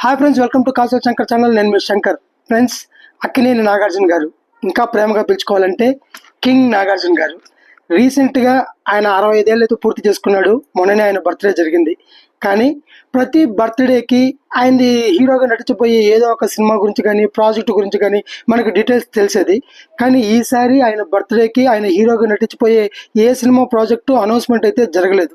Hi friends welcome to కాసల్ Shankar channel నేను మీ శంకర్. ఫ్రెండ్స్ అక్కినేని నాగార్జున గారు. ఇంకా ప్రేమగా పిలుచుకోవాలంటే కింగ్ నాగార్జున గారు. రీసెంట్గా ఆయన అరవై ఐదేళ్ళతో పూర్తి చేసుకున్నాడు. మొన్ననే ఆయన బర్త్డే జరిగింది. కానీ ప్రతి బర్త్డేకి ఆయనది హీరోగా నటించబోయే ఏదో ఒక సినిమా గురించి కానీ ప్రాజెక్ట్ గురించి కానీ మనకు డీటెయిల్స్ తెలిసేది. కానీ ఈసారి ఆయన బర్త్డేకి ఆయన హీరోగా నటించిపోయే ఏ సినిమా ప్రాజెక్టు అనౌన్స్మెంట్ అయితే జరగలేదు.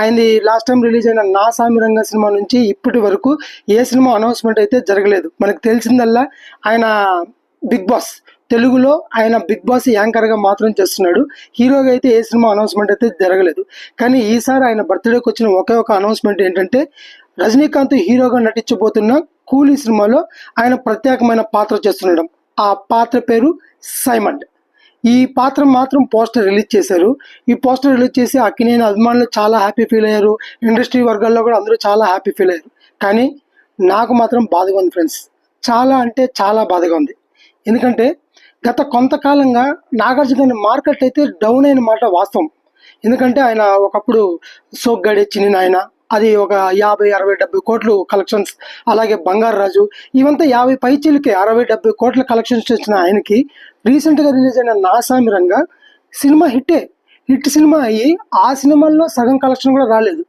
ఆయనది లాస్ట్ టైం రిలీజ్ అయిన నా సామిరంగ సినిమా నుంచి ఇప్పటి వరకు ఏ సినిమా అనౌన్స్మెంట్ అయితే జరగలేదు. మనకు తెలిసిందల్లా ఆయన బిగ్ బాస్. తెలుగులో ఆయన బిగ్ బాస్ యాంకర్గా మాత్రం చేస్తున్నాడు. హీరోగా అయితే ఏ సినిమా అనౌన్స్మెంట్ అయితే జరగలేదు. కానీ ఈసారి ఆయన బర్త్డేకి వచ్చిన ఒకే ఒక అనౌన్స్మెంట్ ఏంటంటే రజనీకాంత్ హీరోగా నటించబోతున్న కూలీ సినిమాలో ఆయన ప్రత్యేకమైన పాత్ర చేస్తున్నాడు. ఆ పాత్ర పేరు సైమండ్. ఈ పాత్ర మాత్రం పోస్టర్ రిలీజ్ చేశారు. ఈ పోస్టర్ రిలీజ్ చేసి అక్కినేని అభిమానులు చాలా హ్యాపీ ఫీల్ అయ్యారు. ఇండస్ట్రీ వర్గాల్లో కూడా అందరూ చాలా హ్యాపీ ఫీల్ అయ్యారు. కానీ నాకు మాత్రం బాధగా ఉంది ఫ్రెండ్స్. చాలా అంటే చాలా బాధగా ఉంది. ఎందుకంటే గత కొంతకాలంగా నాగార్జున మార్కెట్ అయితే డౌన్ అయిన మాట వాస్తవం. ఎందుకంటే ఆయన ఒకప్పుడు సోగ్గాడి చిన్న ఆయన అది ఒక యాభై అరవై డెబ్బై కోట్లు కలెక్షన్స్ అలాగే బంగారు రాజు ఇవంతా యాభై పైచీలకి అరవై డెబ్బై కోట్ల కలెక్షన్స్ చేసిన ఆయనకి రీసెంట్గా రిలీజ్ అయిన నాసామి రంగ సినిమా హిట్టే. హిట్ సినిమా అయ్యి ఆ సినిమాల్లో సగం కలెక్షన్ కూడా రాలేదు.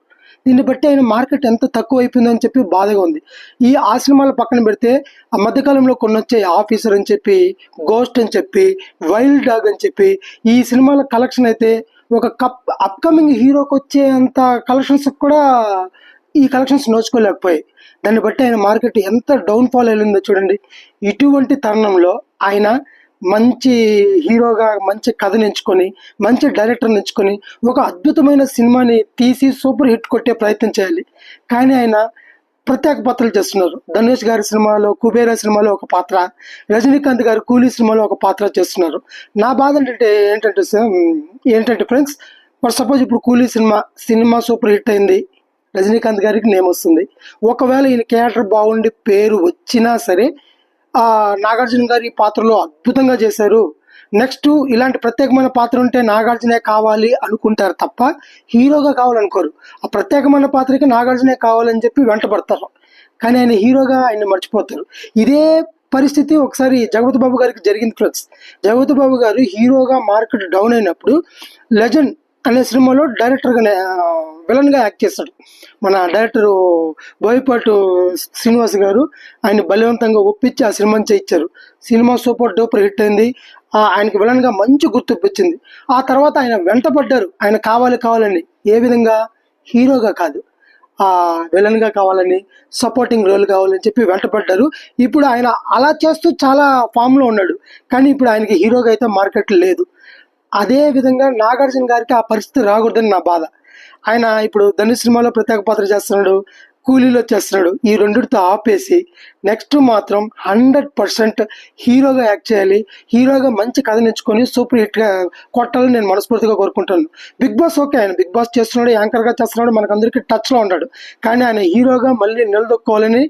దీన్ని బట్టి ఆయన మార్కెట్ ఎంత తక్కువ అయిపోయిందని చెప్పి బాధగా ఉంది. ఈ ఆ సినిమాల పక్కన పెడితే ఆ మధ్యకాలంలో కొన్ని వచ్చే ఆఫీసర్ అని చెప్పి గోస్ట్ అని చెప్పి వైల్డ్ డాగ్ అని చెప్పి ఈ సినిమాల కలెక్షన్ అయితే ఒక కప్ అప్కమింగ్ హీరోకి వచ్చే అంత కలెక్షన్స్ కూడా ఈ కలెక్షన్స్ నోచుకోలేకపోయాయి. దాన్ని బట్టి ఆయన మార్కెట్ ఎంత డౌన్ ఫాల్ అయిందో చూడండి. ఇటువంటి తరుణంలో ఆయన మంచి హీరోగా మంచి కథను ఎంచుకొని మంచి డైరెక్టర్ని ఎంచుకొని ఒక అద్భుతమైన సినిమాని తీసి సూపర్ హిట్ కొట్టే ప్రయత్నం చేయాలి. కానీ ఆయన ప్రత్యేక పాత్రలు చేస్తున్నారు. ధనుష్ గారి సినిమాలో కుబేరా సినిమాలో ఒక పాత్ర రజనీకాంత్ గారి కూలీ సినిమాలో ఒక పాత్ర చేస్తున్నారు. నా బాధ ఏంటంటే ఏంటంటే ఏంటంటే ఫ్రెండ్స్ ఫర్ సపోజ్ ఇప్పుడు కూలీ సినిమా సినిమా సూపర్ హిట్ అయింది రజనీకాంత్ గారికి నేమ్ వస్తుంది. ఒకవేళ ఈయన క్యారెక్టర్ బాగుండి పేరు వచ్చినా సరే నాగార్జున గారి పాత్రలో అద్భుతంగా చేశారు. నెక్స్ట్ ఇలాంటి ప్రత్యేకమైన పాత్ర ఉంటే నాగార్జునే కావాలి అనుకుంటారు తప్ప హీరోగా కావాలనుకోరు. ఆ ప్రత్యేకమైన పాత్రకి నాగార్జునే కావాలని చెప్పి వెంటబడతారు. కానీ ఆయన హీరోగా ఆయన మర్చిపోతారు. ఇదే పరిస్థితి ఒకసారి జగపతి బాబు గారికి జరిగింది ఫ్రెండ్స్. జగపతి బాబు గారు హీరోగా మార్కెట్ డౌన్ అయినప్పుడు లెజెండ్ అనే సినిమాలో డైరెక్టర్గా విలన్గా యాక్ట్ చేస్తాడు. మన డైరెక్టర్ బోయపాటు శ్రీనివాస్ గారు ఆయన బలవంతంగా ఒప్పించి ఆ సినిమాని చేయించారు. సినిమా సూపర్ డూపర్ హిట్ అయింది. ఆయనకి విలన్గా మంచి గుర్తింపు ఆ తర్వాత ఆయన వెంటపడ్డారు. ఆయన కావాలి కావాలని. ఏ విధంగా? హీరోగా కాదు. ఆ విలన్గా కావాలని సపోర్టింగ్ రోల్ కావాలని చెప్పి వెంటపడ్డారు. ఇప్పుడు ఆయన అలా చేస్తూ చాలా ఫామ్లో ఉన్నాడు. కానీ ఇప్పుడు ఆయనకి హీరోగా అయితే మార్కెట్ లేదు. అదే విధంగా నాగార్జున గారికి ఆ పరిస్థితి రాకూడదని నా బాధ. ఆయన ఇప్పుడు ధనుష్ సినిమాలో ప్రత్యేక పాత్ర చేస్తున్నాడు కూలీలో చేస్తున్నాడు. ఈ రెండిటితో ఆపేసి నెక్స్ట్ మాత్రం హండ్రెడ్ పర్సెంట్ హీరోగా యాక్ట్ చేయాలి హీరోగా మంచి కథ నేర్చుకొని సూపర్ హిట్గా కొట్టాలని నేను మనస్ఫూర్తిగా కోరుకుంటాను. బిగ్ బాస్ ఓకే ఆయన బిగ్ బాస్ చేస్తున్నాడు యాంకర్గా చేస్తున్నాడు మనకందరికీ టచ్లో ఉన్నాడు. కానీ ఆయన హీరోగా మళ్ళీ నిలదొక్కోవాలని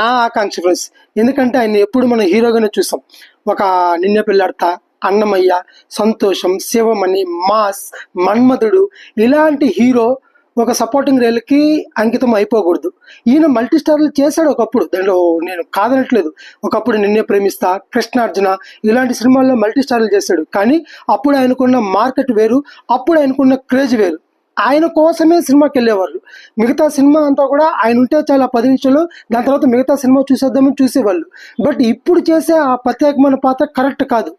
నా ఆకాంక్ష ఫ్రెండ్స్ ఎందుకంటే ఆయన ఎప్పుడు మనం హీరోగానే చూసాం. ఒక నిన్నే పెళ్ళాడతా అన్నమయ్య సంతోషం శివమణి మాస్ మన్మధుడు ఇలాంటి హీరో ఒక సపోర్టింగ్ రేల్కి అంకితం అయిపోకూడదు. ఈయన మల్టీ స్టార్లు చేశాడు ఒకప్పుడు. దాంట్లో నేను కాదనట్లేదు. ఒకప్పుడు నిన్నే ప్రేమిస్తా కృష్ణార్జున ఇలాంటి సినిమాల్లో మల్టీ స్టార్లు చేశాడు. కానీ అప్పుడు ఆయనకున్న మార్కెట్ వేరు అప్పుడు ఆయనకున్న క్రేజ్ వేరు. ఆయన కోసమే సినిమాకి వెళ్ళేవాళ్ళు మిగతా సినిమా అంతా కూడా ఆయన ఉంటే చాలా పది నిమిషాలు దాని తర్వాత మిగతా సినిమా చూసేద్దామని చూసేవాళ్ళు. బట్ ఇప్పుడు చేసే ఆ ప్రత్యేకమైన పాత్ర కరెక్ట్ కాదు.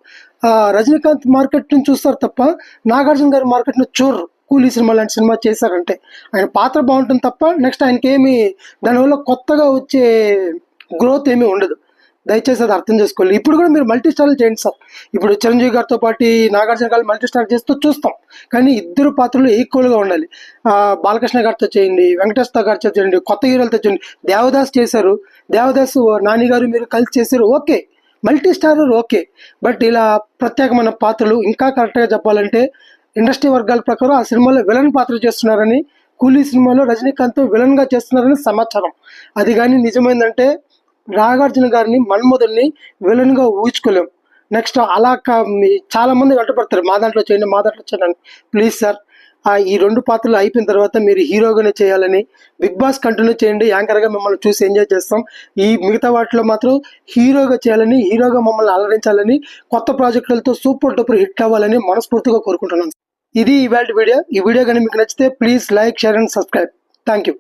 రజనీకాంత్ మార్కెట్ని చూస్తారు తప్ప నాగార్జున గారి మార్కెట్ని చూడరు. కూలీ సినిమా లాంటి సినిమా చేశారంటే. ఆయన పాత్ర బాగుంటుంది తప్ప నెక్స్ట్ ఆయనకి ఏమి దానివల్ల కొత్తగా వచ్చే గ్రోత్ ఏమీ ఉండదు. దయచేసి అది అర్థం చేసుకోవాలి ఇప్పుడు కూడా మీరు మల్టీ స్టార్ చేయండి సార్. ఇప్పుడు చిరంజీవి గారితో పాటు నాగార్జున గారు మల్టీ స్టార్ చేస్తూ చూస్తాం. కానీ ఇద్దరు పాత్రలు ఈక్వల్గా ఉండాలి. బాలకృష్ణ గారితో చేయండి వెంకటేశ్వర గారితో చేయండి కొత్త హీరోలతో చేయండి. దేవదాస్ చేశారు. దేవదాస్ నాని గారు మీరు కలిసి చేశారు. Okay. Multi star okay. But ఇలా ప్రత్యేకమైన పాత్రలు ఇంకా కరెక్ట్గా చెప్పాలంటే ఇండస్ట్రీ వర్గాల ప్రకారం ఆ సినిమాలో విలన్ పాత్ర చేస్తున్నారని కూలీ సినిమాలో రజనీకాంత్ విలన్గా చేస్తున్నారని సమాచారం. అది కానీ నిజమైందంటే నాగార్జున గారిని మన్మధుల్ని విలన్గా ఊహించుకోలేం. నెక్స్ట్ అలా కా- మీ- చాలా మంది వెంటపడతారు. మా దాంట్లో చేయండి మా దాంట్లో చేయండి ప్లీజ్ సార్ ఈ రెండు పాత్రలు అయిపోయిన తర్వాత మీరు హీరోగానే చేయాలని బిగ్ బాస్ కంటిన్యూ చేయండి యాంకర్గా మిమ్మల్ని చూసి ఎంజాయ్ చేస్తాం. ఈ మిగతా వాటిలో మాత్రం హీరోగా చేయాలని హీరోగా మమ్మల్ని అలరించాలని కొత్త ప్రాజెక్టులతో సూపర్ డూపర్ హిట్ అవ్వాలని మనస్ఫూర్తిగా కోరుకుంటున్నాను ఇది ఇవాళ వీడియో. ఈ వీడియో కానీ మీకు నచ్చితే please like share and subscribe. Thank you